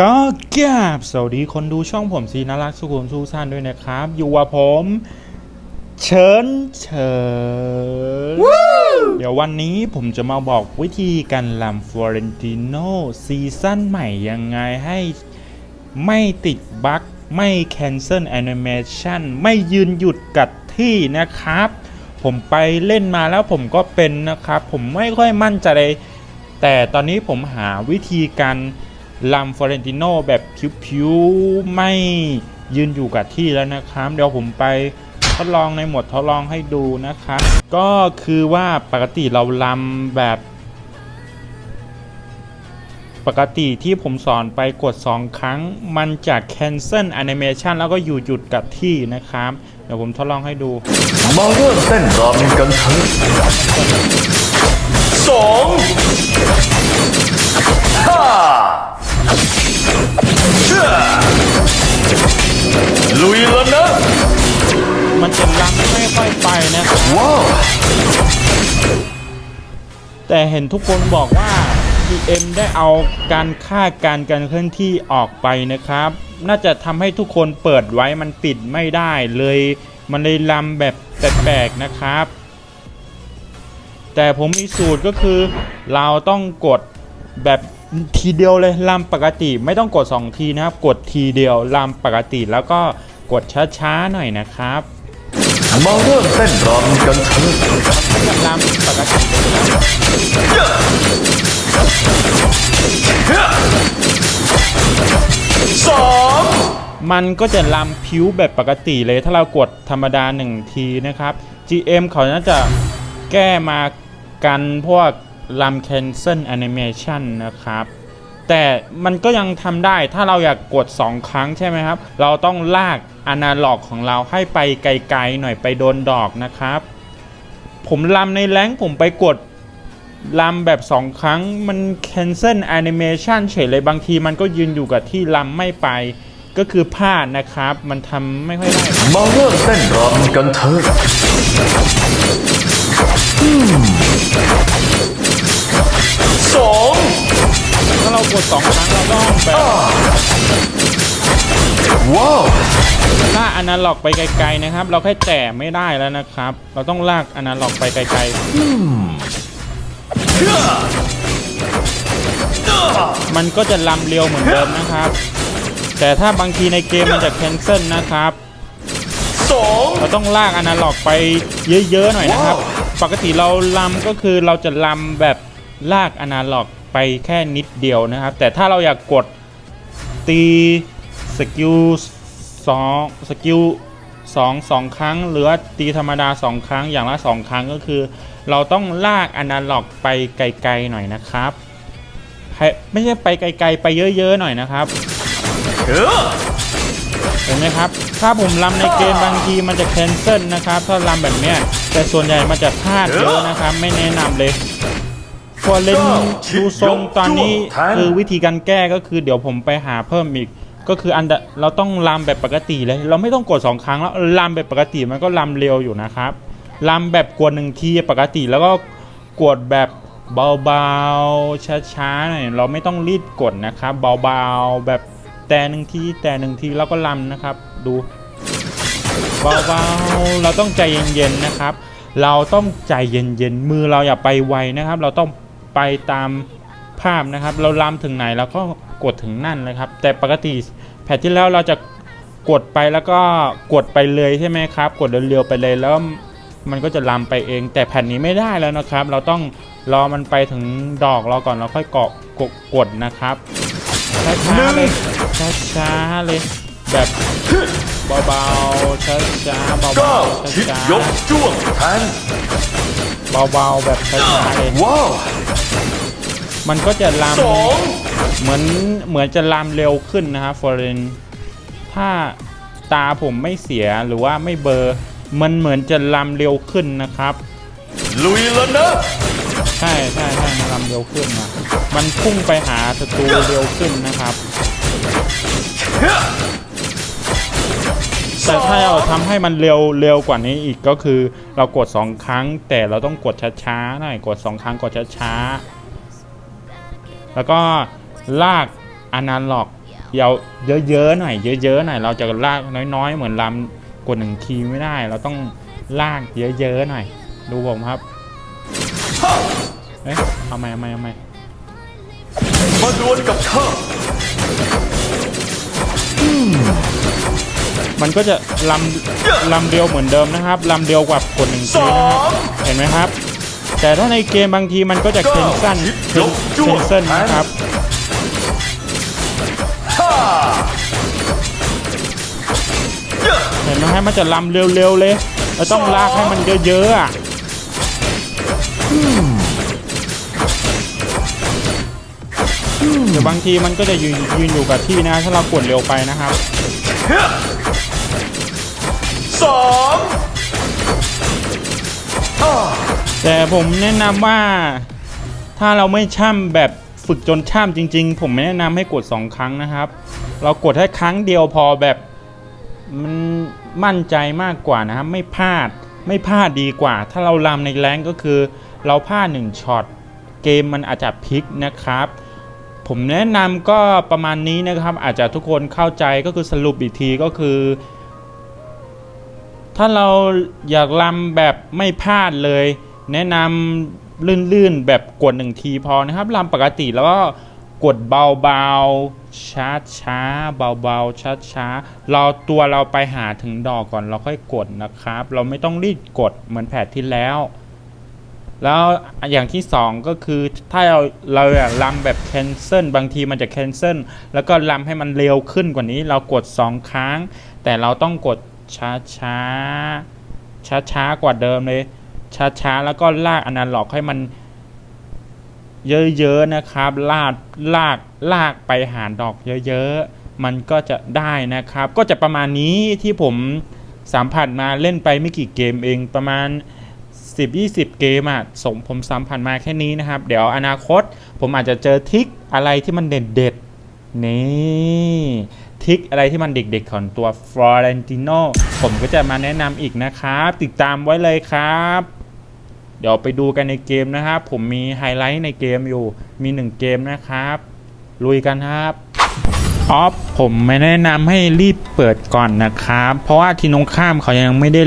ก็แกบสวัสดีคนดูช่องผมซีนารักสุขุมสุสันด้วยนะครับ อยู่กับผม เชิญเชิญเดี๋ยววันนี้ผมจะมาบอกวิธีการลำฟลอเรนติโนซีซั่นใหม่ยังไงให้ไม่ติดบั๊กไม่ cancel animation ไม่ยืนหยุดกัดที่นะครับ ผมไปเล่นมาแล้วผมก็เป็นนะครับ ผมไม่ค่อยมั่นใจเลยแต่ตอนนี้ผมหาวิธีการ ลำฟอเรนติโนแบบผิวๆไม่ยืนอยู่กับที่แล้วนะครับ เดี๋ยวผมไปทดลองในหมดทดลองให้ดูนะครับ ก็คือว่าปกติเราลำแบบ ปกติที่ผมสอนไปกด 2 ครั้ง มันจะ cancel animation แล้วก็อยู่หยุดกับที่นะครับ เดี๋ยวผมทดลองให้ดูมาเริ่มเต้นรำกันเถอะสองห้า ลุยแล้วนะ มันจะลำไม่ค่อยไปนะครับ ว้าวแต่เห็นทุกคนบอกว่า PM ได้เอาการคาดการณ์การเคลื่อนที่ออกไปนะครับ น่าจะทำให้ทุกคนเปิดไว้มันปิดไม่ได้เลย มันเลยลำแบบแปลกๆนะครับ แต่ผมมีสูตรก็คือ เราต้องกดแบบ ทีเดียวเลยลำปกติไม่ต้องกด 2 ทีนะครับ กดทีเดียวลำปกติแล้วก็กดช้าๆหน่อยนะครับมาเริ่มเต้นรำกันเถอะจะลำปกติเลยนสองมันก็จะลำผิวแบบปกติเลยถ้าเรากดธรรมดา 1 ทีนะครับ GM เขาน่าจะแก้มากันพวก ลำ cancel animation นะครับ แต่มันก็ยังทำได้ถ้าเราอยากกด 2 ครั้งใช่ไหมครับ เราต้องลากอนาล็อกของเราให้ไปไกลๆหน่อยไปโดนดอกนะครับ ผมลำในแรงผมไปกดลำแบบ 2 ครั้งมัน cancel animation เฉยเลยบางทีมันก็ยืนอยู่กับที่ลำไม่ไป ก็คือพลาดนะครับ มันทำไม่ค่อยได้ มาเริ่มเต้นรำกันเถอะ สองถ้าเรากด2ครั้งเราต้องแบบว้าวลากอนาล็อกไปไกลๆนะครับ เราแค่แตะไม่ได้แล้วนะครับ เราต้องลากอนาล็อกไปไกลๆมันก็จะลำเร็วเหมือนเดิมนะครับ แต่ถ้าบางทีในเกมมันจะ cancel นะครับสองเราต้องลากอนาล็อกไปเยอะๆหน่อยนะครับ ปกติเราลำก็คือเราจะลำแบบ ลากอนาล็อกไปแค่นิดเดียวนะครับ แต่ถ้าเราอยากกดตีสกิลสองสกิลสองสองครั้ง หรือตีธรรมดาสองครั้งอย่างละสองครั้งก็คือ เราต้องลากอนาล็อกไปไกลๆหน่อยนะครับ ไม่ใช่ไปไกลๆ ไปเยอะๆหน่อยนะครับเออเห็นไหมครับ ถ้าผมลำในเกมบางทีมันจะแคนเซิลนะครับ ถ้าลำแบบเนี้ยแต่ส่วนใหญ่มันจะพลาดเยอะนะครับ ไม่แนะนำเลย พอเล่นดูทรงตอนนี้คือวิธีการแก้ก็คือเดี๋ยวผมไปหาเพิ่มอีก ก็คืออันดะเราต้องลำแบบปกติเลย เราไม่ต้องกดสองครั้งแล้วลำแบบปกติมันก็ลำเร็วอยู่นะครับลำแบบกดหนึ่งทีปกติแล้วก็กดแบบเบาๆช้าๆหน่อยเราไม่ต้องรีบกดนะครับเบาๆแบบแต่หนึ่งทีแต่หนึ่งทีแล้วก็ลำนะครับ ดูเบาๆเราต้องใจเย็นๆนะครับเราต้องใจเย็นๆ มือเราอย่าไปไวนะครับ เราต้อง ไปตามภาพนะครับ เราลำถึงไหนเราก็กดถึงนั่นเลยครับ แต่ปกติแพทที่แล้วเราจะกดไปแล้วก็กดไปเลยใช่ไหมครับ กดเร็วๆไปเลยแล้วมันก็จะลำไปเอง แต่แผ่นนี้ไม่ได้แล้วนะครับ เราต้องรอมันไปถึงดอกเราก่อนเราค่อยเกาะกดกดนะครับช้าๆเลยช้าๆเลยแบบเบาๆช้าๆเบาเก้าๆชิดช้ายกจ้วงแทงๆ เบาๆแบบช้าๆเลยว้าวมันก็จะลสองำเหมือนเหมือนจะลำเร็วขึ้นนะครับฟอร์เรนถ้าตาผมไม่เสียหรือว่าไม่เบลอร์ มันเหมือนจะลำเร็วขึ้นนะครับ ลุยแล้วนะใช่ใช่ใช่มันลำเร็วขึ้นนะมันพุ่งไปหาศัตรูเร็วขึ้นนะครับ แต่ถ้าเราทำให้มันเร็วเร็วกว่านี้อีกก็คือ เรากด 2 ครั้ง แต่เราต้องกดช้าๆหน่อยกด 2 ครั้งกดช้าๆแล้วก็ลากอนาล็อกเยาเยอะๆหน่อยเยอะๆหน่อยเราจะลากน้อยๆ เหมือนลำกดหนึ่งทีไม่ได้ เราต้องลากเยอะๆหน่อย ดูผมครับเอ๊ะเอาไมเอาไมเอาไมมาดวลกับข้า มันก็จะลำลำเดียวเหมือนเดิมนะครับลำเดียวกว่ากดหนึ่งสทีอนะครับงเห็นไหมครับ แต่ถ้าในเกมบางทีมันก็จะเคนสั้นเคนเคนเซิลนะครับห้าเยอะเห็นไหมฮะมันจะลำเร็วๆเลยเราต้องลากให้มันเยอะๆอะเดี๋ยวบางทีมันก็จะยืนยืนอยู่กับที่นะถ้าเรากดเร็วไปนะครับเฮ้ย สองแต่ผมแนะนำว่าถ้าเราไม่ช่ำแบบฝึกจนช่ำจริง ๆ ผมไม่แนะนำให้กด 2 ครั้งนะครับ เรากดแค่ครั้งเดียวพอแบบมันมั่นใจมากกว่านะครับ ไม่พลาดไม่พลาดดีกว่า ถ้าเราลำในแรงก็คือ เราพลาด1ช็อตเกมมันอาจจะพลิกนะครับ ผมแนะนำก็ประมาณนี้นะครับ อาจจะทุกคนเข้าใจก็คือสรุปอีกทีก็คือ ถ้าเราอยากลำแบบไม่พลาดเลย แนะนำลื่นๆแบบกดหนึ่งทีพอนะครับลำปกติแล้วก็กดเบาๆ ช้าช้าๆเบาๆช้าช้าๆ เราตัวเราไปหาถึงดอกก่อนเราค่อยกดนะครับ เราไม่ต้องรีบกดเหมือนแผดที่แล้ว แล้วอย่างที่สองก็คือถ้าเราเราอยากลำแบบแคนเซิลบางทีมันจะแคนเซิลแล้วก็ลำให้มันเร็วขึ้นกว่านี้ เรากด2ครั้ง แต่เราต้องกด ช้าช้าช้าช้ากว่าเดิมเลย ช้าช้าแล้วก็ลากอนาล็อกให้มัน เยอะๆนะครับ ลากลากลากไปหาดอกเยอะๆ มันก็จะได้นะครับ ก็จะประมาณนี้ที่ผมสัมผัสมาเล่นไปไม่กี่เกมเองประมาณ 10-20 เกมอะสมผมสัมผัสมาแค่นี้นะครับ เดี๋ยวอนาคตผมอาจจะเจอทิกอะไรที่มันเด็ดๆนี่ ทริกอะไรที่มันเด็กๆของตัวฟลอเรนติโนผมก็จะมาแนะนำอีกนะครับ ติดตามไว้เลยครับ เดี๋ยวไปดูกันในเกมนะครับ ผมมีไฮไลท์ในเกมอยู่มีหนึ่งเกมนะครับ ลุยกันครับออฟผมไม่แนะนำให้รีบเปิดก่อนนะครับ เพราะว่าทีนงข้ามเขายังไม่ได้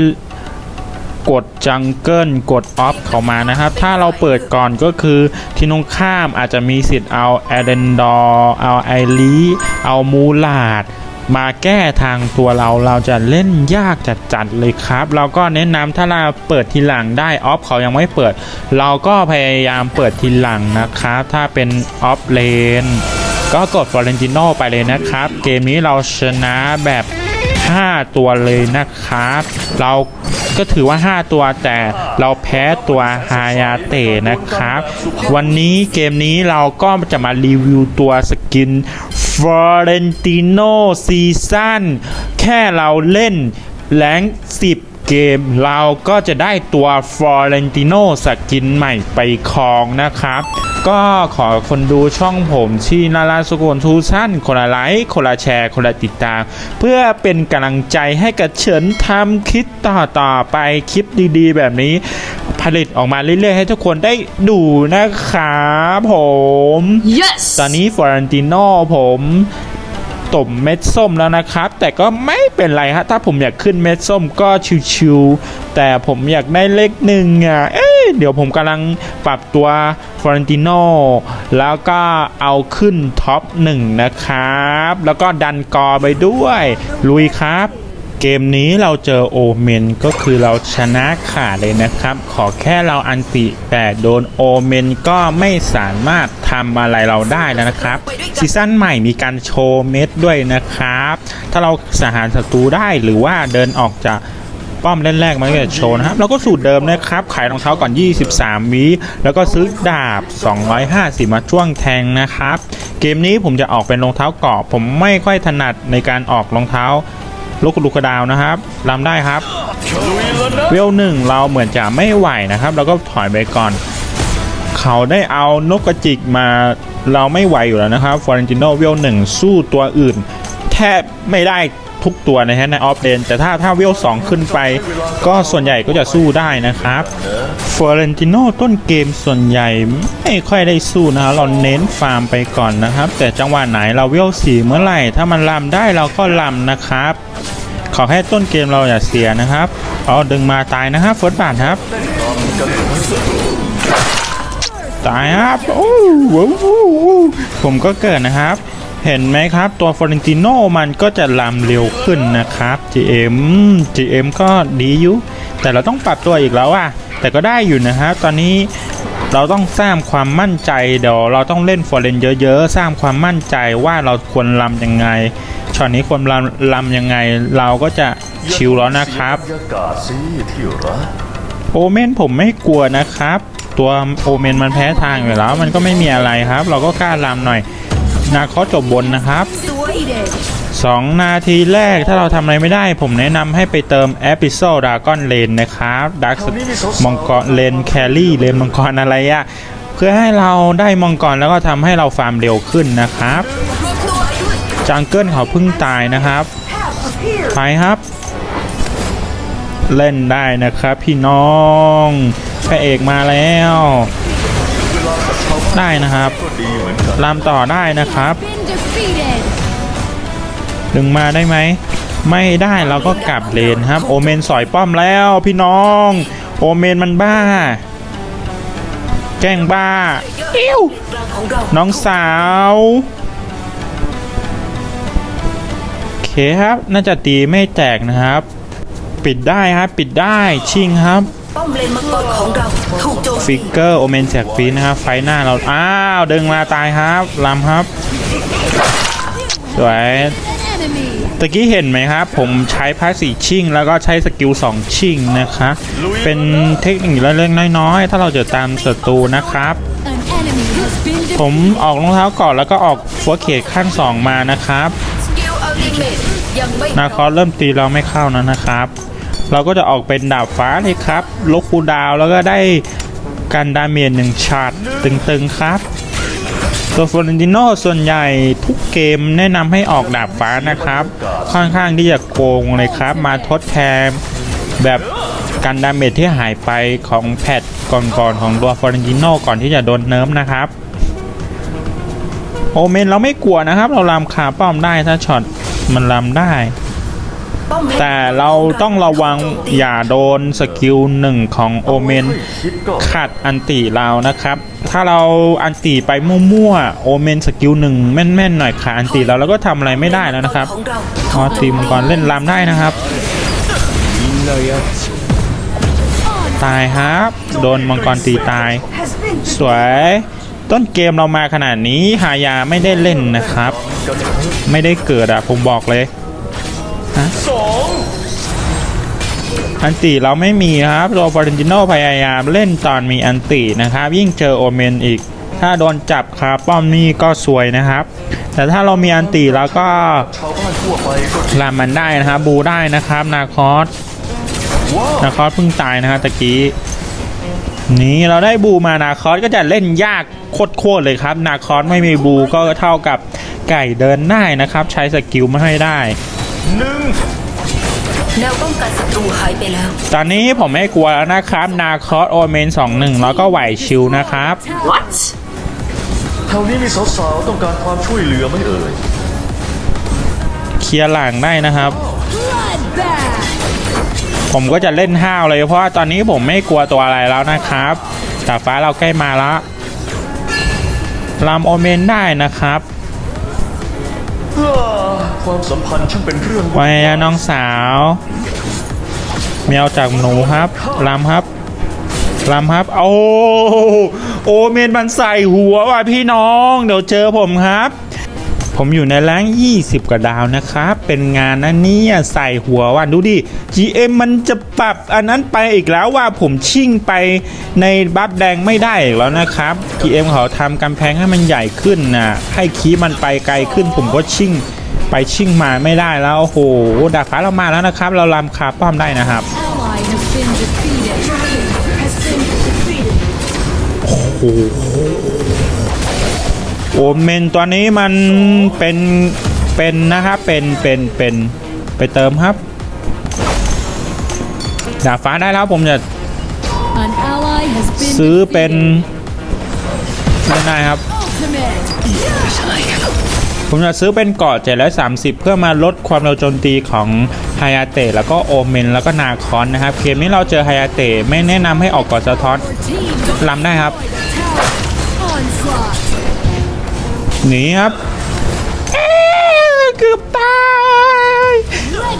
กดจังเกิลกดออฟเข้ามานะครับ ถ้าเราเปิดก่อนก็คือที่นงข้ามอาจจะมีสิทธิ์เอาแอเดนดอร์เอาไอรีเอามูลาดมาแก้ทางตัวเราเราจะเล่นยากจัดๆเลยครับ เราก็แนะนำถ้าเราเปิดทีหลังได้ออฟเขายังไม่เปิด เราก็พยายามเปิดทีหลังนะครับ ถ้าเป็นออฟเลนก็กดฟลอเรนติโนไปเลยนะครับ เกมนี้เราชนะแบบ 5 ตัวเลยนะครับ เรา ก็ถือว่า 5 ตัวแต่เราแพ้ตัวฮายาเตะนะครับ วันนี้เกมนี้เราก็จะมารีวิวตัวสกินฟลอเรนติโนซีซั่นแค่เราเล่นแรง10เกมเราก็จะได้ตัวฟลอเรนติโนสกินใหม่ไปครองนะครับ ก็ขอคนดูช่องผมที่นาราสุกลทูชั่นคนละไลค์คนละแชร์ คนละติดตาม เพื่อเป็นกำลังใจให้กับเฉินทำคลิปต่อต่อๆไปคลิปดีๆ แบบนี้ผลิตออกมาเรื่อยๆ ให้ทุกคนได้ดูนะครับผม Yes! ตอนนี้ฟอรันติโนผม สมเม็ดส้มแล้วนะครับ แต่ก็ไม่เป็นไรฮะถ้าผมอยากขึ้นเม็ดส้มก็ชิวๆแต่ผมอยากได้เลขหนึ่งอะเอ๊ะเดี๋ยวผมกำลังปรับตัวฟอรันติโนแล้วก็เอาขึ้นท็อปหนึ่งนะครับ แล้วก็ดันกอไปด้วย ลุยครับ เกมนี้เราเจอโอเมนก็คือเราชนะขาดเลยนะครับ ขอแค่เราอันติแต่โดนโอเมนก็ไม่สามารถทำอะไรเราได้แล้วนะครับซีซั่นใหม่มีการโชว์เม็ดด้วยนะครับ ถ้าเราสหารศัตรูได้หรือว่าเดินออกจากป้อมเล่นแรกมันก็จะโชว์นะครับเราก็สูตรเดิมนะครับ ขายรองเท้าก่อน 23 วิแล้วก็ซื้อดาบ 250 มาช่วงแทงนะครับ เกมนี้ผมจะออกเป็นรองเท้าเกราะผมไม่ค่อยถนัดในการออกรองเท้า ลูกลูกระดาวนะครับลำได้ครับ เวลหนึ่งเราเหมือนจะไม่ไหวนะครับ เราก็ถอยไปก่อน เขาได้เอานกกระจิกมาเราไม่ไหวอยู่แล้วนะครับฟอร์เรนติโนเวลหนึ่งสู้ตัวอื่น แทบไม่ได้ ทุกตัวนะฮะในออฟเลนแต่ถ้าถ้าเวลสองขึ้นไป ก็ส่วนใหญ่ก็จะสู้ได้นะครับฟอเรนติโนต้นเกมส่วนใหญ่ไม่ค่อยได้สู้นะครับเราเน้นฟาร์มไปก่อนนะครับ แต่จังหวะไหนเราเวลสี่เมื่อไหร่ ถ้ามันลำได้เราก็ลำนะครับ ขอแค่ต้นเกมเราอย่าเสียนะครับเอาดึงมาตายนะครับเฟิร์สบาทครับตายครับโอ้โหผมก็เกิดนะครับ เห็นไหมครับ ตัวฟอร์เรนติโนมันก็จะลำเร็วขึ้นนะครับ GM GM ก็ดีอยู่แต่เราต้องปรับตัวอีกแล้วอะแต่ก็ได้อยู่นะครับตอนนี้เราต้องสร้างความมั่นใจเดี๋ยวเราต้องเล่นฟอร์เรนเยอะๆ สร้างความมั่นใจว่าเราควรลำยังไงช็อตนี้ควรลำลำยังไง เราก็จะชิลแล้วนะครับโอเมนผมไม่กลัวนะครับ ตัวโอเมนมันแพ้ทางอยู่แล้ว มันก็ไม่มีอะไรครับ เราก็กล้าลำหน่อย นาคอจบบนนะครับ 2 นาทีแรกถ้าเราทำอะไรไม่ได้ผมแนะนำให้ไปเติมแอปิโซดากอนเลนนะครับดักมังกรเลนแครี่เลนมังกรอะไรอะเพื่อให้เราได้มังกรแล้วก็ทำให้เราฟาร์มเร็วขึ้นนะครับ จังเกิลเขาเพิ่งตายนะครับไปครับ เล่นได้นะครับพี่น้องพระเอกมาแล้ว ได้นะครับ ลามต่อได้นะครับดึงมาได้ไหม ไม่ได้เราก็กลับเลนครับ โอเมนสอยป้อมแล้วพี่น้อง โอเมนมันบ้า แกล้งบ้าอิ้วของเราน้องสาวโอเคครับ น่าจะตีไม่แตกนะครับ ปิดได้ครับ ปิดได้ชิงครับ ป้อมเลนมังกรของเราถูกโจมฟิกเกอร์โอเมนแจกฟรีนะครับไฟหน้าเราอ้าวดึงมาตายครับลำครับสวย enemy ตะกี้เห็นไหมครับ ผมใช้พาสสีชิ่ง แล้วก็ใช้สกิล2ชิ่งนะคะ เป็นเทคนิคเล็กๆน้อยๆ ถ้าเราจะตามศัตรูนะครับ an enemy has been ผมออกรองเท้าก่อนแล้วก็ออกฟัวเขตขั้น2มานะครับสกิลอัลติเมตยังไม่นาคอสเริ่มตีเราไม่เข้านะนะครับ เราก็จะออกเป็นดาบฟ้าเลยครับลกคูดาวแล้วก็ได้การดาเมจหนึ่งชาร์จตึงๆครับตัวฟลอเรนติโนส่วนใหญ่ทุกเกมแนะนำให้ออกดาบฟ้านะครับ ค่อนข้างที่จะโกงเลยครับ มาทดแทนแบบการดาเมจที่หายไปของแพทก่อนๆของตัวฟลอเรนติโนก่อนที่จะโดนเนิร์ฟนะครับ โอเมนเราไม่กลัวนะครับ เราลำคาป้อมได้ถ้าช็อตมันลำได้ แต่เราต้องระวังอย่าโดนสกิลหนึ่งของโอเมนไม่คิดก็ขัดอันติเรานะครับ ถ้าเราอันติไปมั่วๆโอเมนสกิลหนึ่งแม่นๆหน่อยขาอันติเราแล้วก็ทำอะไรไม่ได้แล้วนะครับของเราพอทีมก่อนเล่นลำได้นะครับตายครับ โดนมังกรตีตาย สวยต้นเกมเรามาขนาดนี้หายาไม่ได้เล่นนะครับกันเถอะไม่ได้เกิดอะผมบอกเลย สองอันติเราไม่มีครับตัวฟอร์เรนติโนพยายามเล่นตอนมีอันตินะครับ ยิ่งเจอโอเมนอีก ถ้าโดนจับคาป้อมนี่ก็สวยนะครับ แต่ถ้าเรามีอันติแล้วก็ชาวบ้านทั่วไปก็ดีลามมันได้นะครับ บูได้นะครับ นาคอสนาคอสเพิ่งตายนะครับตะกี้นี่เราได้บูมานาคอสก็จะเล่นยากโคตรๆเลยครับ นาคอสไม่มีบูก็เท่ากับไก่เดินได้นะครับ ใช้สกิลไม่ให้ได้ หนึ่งแนวป้องกันศัตรูหายไปแล้ว ตอนนี้ผมไม่กลัวแล้วนะครับ นาคอสโอเมน2-1แล้วก็ไหวชิวนะครับ What แถวนี้มีสาวๆต้องการความช่วยเหลือไหมเอ่ยเคลียร์หลังได้นะครับ bloodbath ผมก็จะเล่นห้าวเลยเพราะว่าตอนนี้ผมไม่กลัวตัวอะไรแล้วนะครับดาบฟ้าเราใกล้มาแล้วลำโอเมนได้นะครับอ้า ความสัมพันธ์ช่างเป็นเรื่องไว้นะน้องสาวเมียวจากหนูครับลำครับลำครับ โอ้โอเมนมันใส่หัวว่ะพี่น้อง เดี๋ยวเจอผมครับ ผมอยู่ในแรง20 กว่าดาวนะครับ เป็นงานนะเนี่ยใส่หัวว่ะดูดิ GM มันจะปรับอันนั้นไปอีกแล้วว่าผมชิ่งไปในบัฟแดงไม่ได้แล้วนะครับ GM เขาทำกำแพงให้มันใหญ่ขึ้นนะให้คีมันไปไกลขึ้น ผมก็ชิ่งไปชิ่งมาไม่ได้แล้ว โอ้โห ดาฟ้าเรามาแล้วนะครับ เราลำคาป้อมได้นะครับโอ้โห โอเมนตัวนี้มันเป็นเป็นนะครับเป็นเป็นเป็นไปเติมครับดาบฟ้าได้แล้วผมจะซื้อเป็นไม่ได้ครับ ผมจะซื้อเป็นเกาะ730 เพื่อมาลดความเร็วโจมตีของไฮอาเตะแล้วก็โอเมน แล้วก็นาคอนนะครับ เกมนี้เราเจอไฮอาเตะไม่แนะนำให้ออกเกาะสะท้อนลำได้ครับ หนีครับเกือบตาย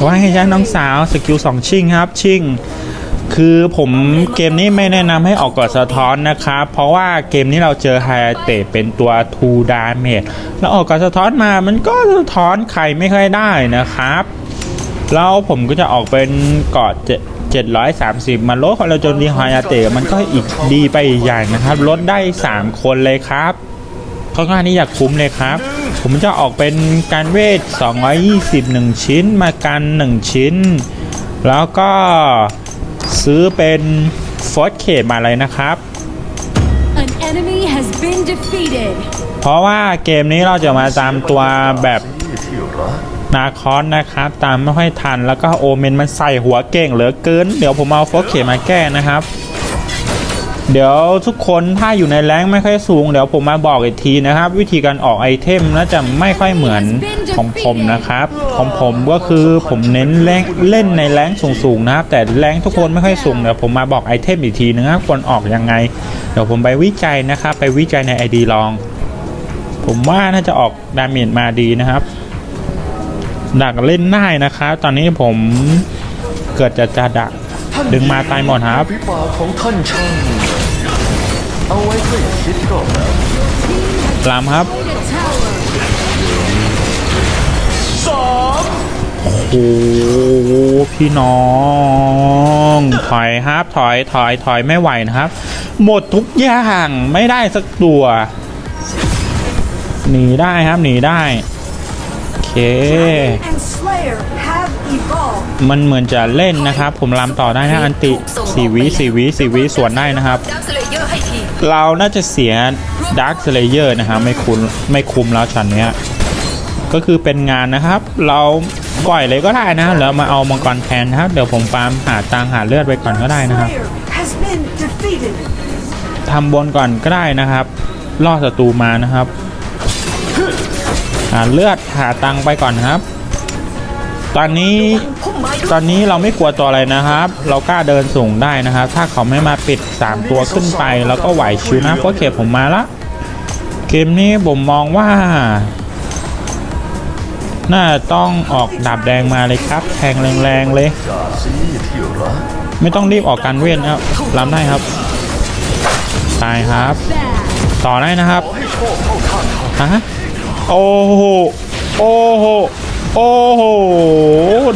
ว่าให้ใช้น้องสาวสกิลสองชิงครับ ชิงคือผมเกมนี้ไม่แนะนำให้ออกกอดสะท้อนนะครับ เพราะว่าเกมนี้เราเจอไฮเตะเป็นตัว2ดาเมจแล้วออกกอดสะท้อนมามันก็สะท้อนใครไม่ค่อยได้นะครับ แล้วผมก็จะออกเป็นกอดเกาะ730 มาลดความเร็วโจมตีไฮเตะมันก็อีกดีไปอีกอย่างนะครับ ลดได้ 3 คนเลยครับ ค่อนข้างที่อยากคุ้มเลยครับ ผมจะออกเป็นการเวท 221 ชิ้นมากัน 1 ชิ้น แล้วก็ซื้อเป็นฟอสเคมาเลยนะครับ An enemy has been defeated. เพราะว่าเกมนี้เราจะมาตามตัวแบบที่ที่รักนาคอนนะครับ ตามไม่ค่อยทันแล้วก็โอเมนมันใส่หัวเก่งเหลือเกิน เดี๋ยวผมเอาฟอสเคมาแก้นะครับ เดี๋ยวทุกคนถ้าอยู่ในแรงไม่ค่อยสูง เดี๋ยวผมมาบอกอีกทีนะครับ วิธีการออกไอเทมน่าจะไม่ค่อยเหมือนของผมนะครับของผมก็คือผมเน้นแรงเล่นในแรงสูงๆนะครับ แต่แรงทุกคนไม่ค่อยสูงเดี๋ยวผมมาบอกไอเทมอีกทีนะครับควรออกยังไง เดี๋ยวผมไปวิจัยนะครับ ไปวิจัยใน ID ลอง ผมว่าน่าจะออกดาเมจมาดีนะครับ ดักเล่นได้นะครับ ตอนนี้ผมเกิดจะจะดักดึงมาตายหมดครับ เอาไว้ให้คิดก็แล้วลามครับสามโอ้โหพี่น้อง ถอยครับถอยถอยถอยไม่ไหวนะครับ หมดทุกอย่างไม่ได้สักตัว หนีได้ครับหนีได้โอเค มันเหมือนจะเล่นนะครับ ผมลำต่อได้นะอันติสี่วิสี่วิสี่วิสวนได้นะครับ เราน่าจะเสียดาร์คสเลเยอร์นะฮะไม่คุ้มไม่คุ้มแล้วชั้นเนี้ยก็คือเป็นงานนะครับ เราปล่อยเลยก็ได้นะแล้วมาเอามังกรแทนนะครับ เดี๋ยวผมฟาร์มหาตังหาเลือดไปก่อนก็ได้นะครับทำบนก่อนก็ได้นะครับล่อศัตรูมานะครับ หาเลือดหาตังไปก่อนครับ ตอนนี้ตอนนี้เราไม่กลัวตัวอะไรนะครับ เรากล้าเดินสูงได้นะครับ ถ้าเขาไม่มาปิด 3 ตัวขึ้นไปเราก็ไหวชิวนะเพราะเขตผมมาละ เกมนี้ผมมองว่า น่าต้องออกดาบแดงมาเลยครับแทงแรงๆเลย ไม่ต้องรีบออกการเวทนะครับรับได้ครับ ตายครับ ต่อได้นะครับฮะโอ้โหโอ้โห โอ้โห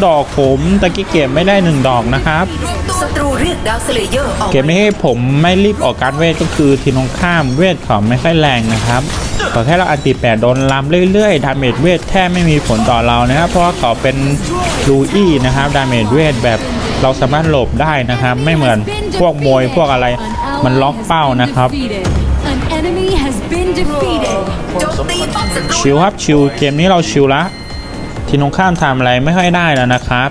ดอกผมตะกี้เก็บไม่ได้หนึ่งดอกนะครับ ศัตรูเรียกดักสเลเยอร์ออกเกมนี้ผมไม่รีบออกการเวทก็คือทีนงข้ามเวทเขาไม่ค่อยแรงนะครับขอแค่เราอันติแปดโดนลำเรื่อยๆ ดาเมจเวทแทบไม่มีผลต่อเรานะครับ เพราะว่าเขาเป็นลูอี้นะครับ ดาเมจเวทแบบเราสามารถหลบได้นะครับ ไม่เหมือนพวกมวยพวกอะไรมันล็อกเป้านะครับ An enemy has been defeated. โจมตีป้อมศัตรูชิลครับชิลเกมนี้เราชิลละ ทีนงข้ามทำอะไรไม่ค่อยได้แล้วนะครับ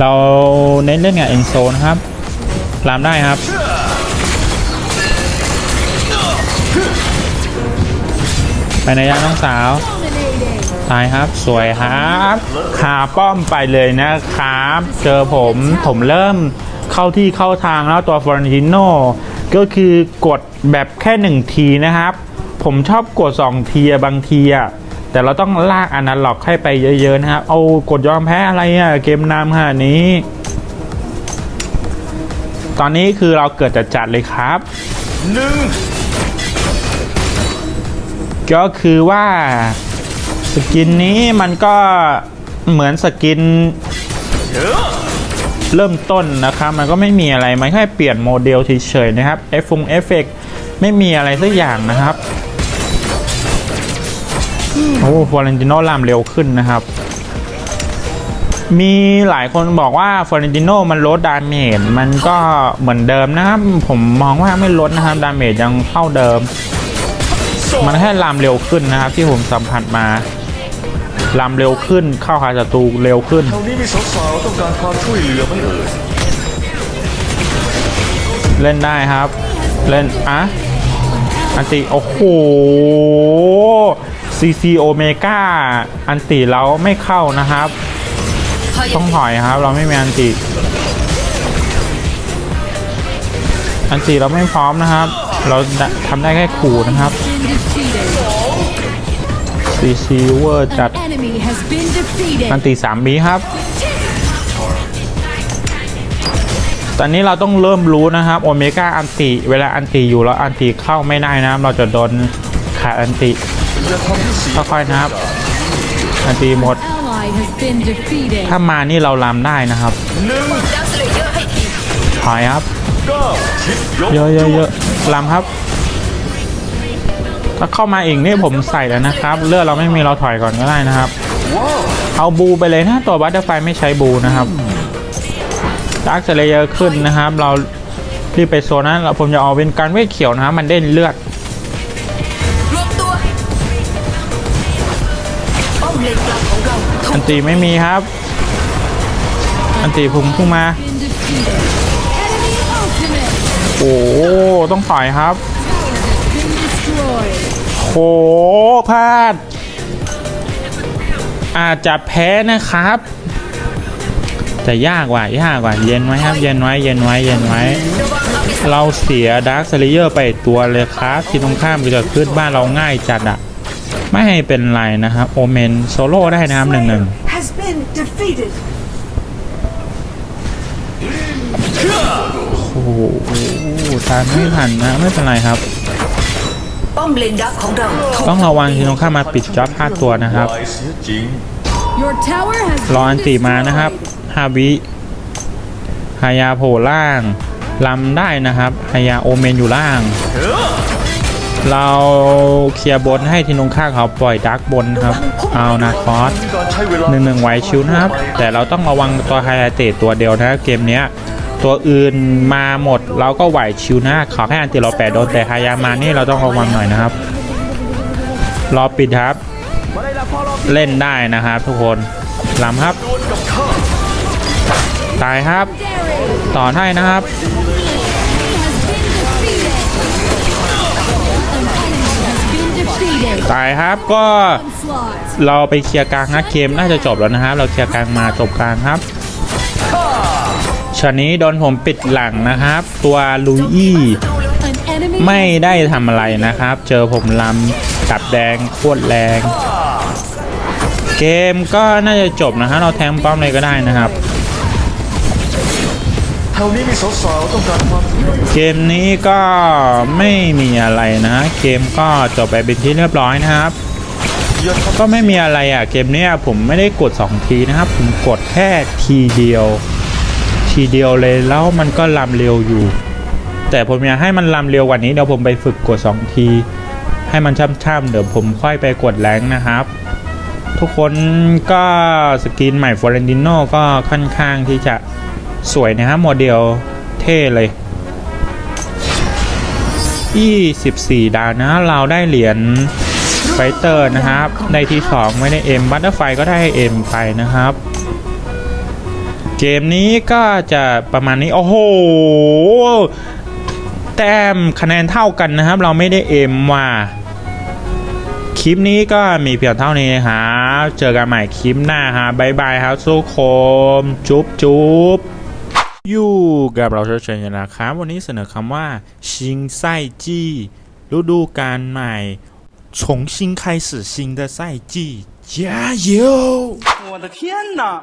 เราเน้นเล่นกับเอ็นโซนครับรามได้ครับ ไปในย่างน้องสาว ตายครับสวยครับขาป้อมไปเลยนะครับ เจอผมผมเริ่มเข้าที่เข้าทางแล้วตัวฟลอเรนติโนก็คือกดแบบแค่หนึ่งทีนะครับ ผมชอบกด2ทีบางทีอะ แต่เราต้องลากอนาล็อกให้ไปเยอะๆนะครับ เอากดยอมแพ้อะไรอะเกมนำขนาดนี้ ตอนนี้คือเราเกิดจัดจัดๆเลยครับหนึ่งก็คือว่าสกินนี้มันก็เหมือนสกินเยอะเริ่มต้นนะครับ มันก็ไม่มีอะไร มันแค่เปลี่ยนโมเดลเฉยๆนะครับเอฟฟงเอฟเฟกไม่มีอะไรสักอย่างนะครับ โอ้ฟอเรนติโนลามเร็วขึ้นนะครับ มีหลายคนบอกว่าฟอเรนติโนมันลดดาเมจมันก็เหมือนเดิมนะครับ ผมมองว่าไม่ลดนะครับดาเมจยังเท่าเดิม มันแค่ลามเร็วขึ้นนะครับ ที่ผมสัมผัสมาลำเร็วขึ้นเข้าหาศัตรูเร็วขึ้นแถวนี้มีสาวๆต้องการความช่วยเหลือไหมเอ่ยเล่นได้ครับ เล่นอะอันติโอ้โห ซีซีโอเมกาอันติเราไม่เข้านะครับพยาต้องถอยครับ เราไม่มีอันติ อันติเราไม่พร้อมนะครับ เราทำได้แค่ขู่นะครับ Been defeated. ซีซีเวอร์จัด An enemy has been defeated. อันติสามบีครับ ตอนนี้เราต้องเริ่มรู้นะครับโอเมก้าอันติ เวลาอันติอยู่แล้วอันติเข้าไม่ได้นะครับเราจะโดนขาดอันติ อย่าทำให้เสียค่อยๆนะครับอันติหมด Ally has been defeated. ถ้ามานี่เราลำได้นะครับหนึ่งดาวสเลเยอร์ให้ทีถอยครับเก้าชิดยกเยอะเยอะเยอะลำครับถ้าเข้ามาอีกนี่ผมใส่แล้วนะครับ เลือดเราไม่มีเราถอยก่อนก็ได้นะครับว้าวเอาบูไปเลยนะตัวบัตเตอร์ไฟไม่ใช้บูนะครับดาร์คเลเยอร์ขึ้นนะครับ เรารีบไปโซนนั้นเราผมจะเอาเป็นการเวทเขียวนะครับ มันเด่นเลือด อันตีไม่มีครับ อันตีพุ่งพุ่งมา โอ้ต้องถอยครับโหพลาด อาจจะแพ้นะครับ แต่ยากกว่ายากกว่าเย็นไว้ครับ เย็นไว้ เย็นไว้ เย็นไว้ระวังอาบิสเราเสียดาร์คเลเยอร์ไปตัวเลยครับ ที่ตรงข้ามเกิดขึ้นบ้านเราง่ายจัดอะ ไม่ให้เป็นไรนะครับโอเมนโซโล่ได้นะครับหนึ่งหนึ่ง Slayer has been defeated. โอ้โหตามไม่ทันนะไม่เป็นไรครับป้อมเลนดักของเราถูกต้องระวังที่ตรงข้ามมาปิดจ็อบห้าตัวนะครับวายเสียจริง Your tower has รออัน been ติมานะครับ destroyed. ฮาบิฮายาโผล่ล่างลำได้นะครับฮายาโอเมนอยู่ล่าง เราเคลียร์บนให้ทีนงข้างเขาปล่อยดักบนครับ เอานาคอสมีการใช้เวลาหนึ่งหนึ่งไหวชิวนะครับ แต่เราต้องระวังตัวไฮไลเตตตัวเดียวนะเกมเนี้ยตัวอื่นมาหมดเราก็ไหวชิวนะขอแค่อันติเราแปดโดนแต่ฮายามานี่เราต้องระวังหน่อยนะครับ รอปิดครับ เล่นได้นะครับทุกคนลำครับดวลกับข้าตายครับ Daring. ต่อให้นะครับ ตายครับก็เราไปเคลียร์กลางนะเกมน่าจะจบแล้วนะครับ เราเคลียร์กลางมาจบกลางครับชานี้โดนผมปิดหลังนะครับ ตัวลูอี้ An enemy ไม่ได้ทำอะไรนะครับ เจอผมลำกับแดงโคตรแรง เกมก็น่าจะจบนะฮะเราแทงป้อมเลยก็ได้นะครับ แถวนี้มีสาวๆต้องการความช่วยเหลือ เกมนี้ก็ไม่มีอะไรนะ เกมก็จบไปเป็นที่เรียบร้อยนะครับอย่าทำก็ไม่มีอะไรอะ เกมเนี้ยผมไม่ได้กด 2 ทีนะครับ ผมกดแค่ทีเดียว ทีเดียวเลยแล้วมันก็ลำเร็วอยู่ แต่ผมอยากให้มันลำเร็วกว่านี้เดี๋ยวผมไปฝึกกด 2 ที ให้มันช่ำๆเดี๋ยวผมค่อยไปกดแรงค์นะครับ ทุกคนก็สกินใหม่ฟอเรนติโนก็ค่อนข้างที่จะ สวยนะครับโมเดลเท่เลย 24 ดาวนะเราได้เหรียญไฟเตอร์นะครับในที่2ไม่ได้เอ็มบัตเตอร์ไฟก็ได้เอ็มไปนะครับ เกมนี้ก็จะประมาณนี้ โอ้โห แต้มคะแนนเท่ากันนะครับ เราไม่ได้เอ็มว่าคลิปนี้ก็มีเพียงเท่านี้นะครับเจอกันใหม่คลิปหน้าครับบ๊ายบายครับสุขโคม จุ๊บจุ๊บ อยู่กับเราเชิญเชิญนะครับ วันนี้เสนอคำว่า ชิงไส้จี้ฤดูกาลใหม่重新开始新的赛季加油我的天哪！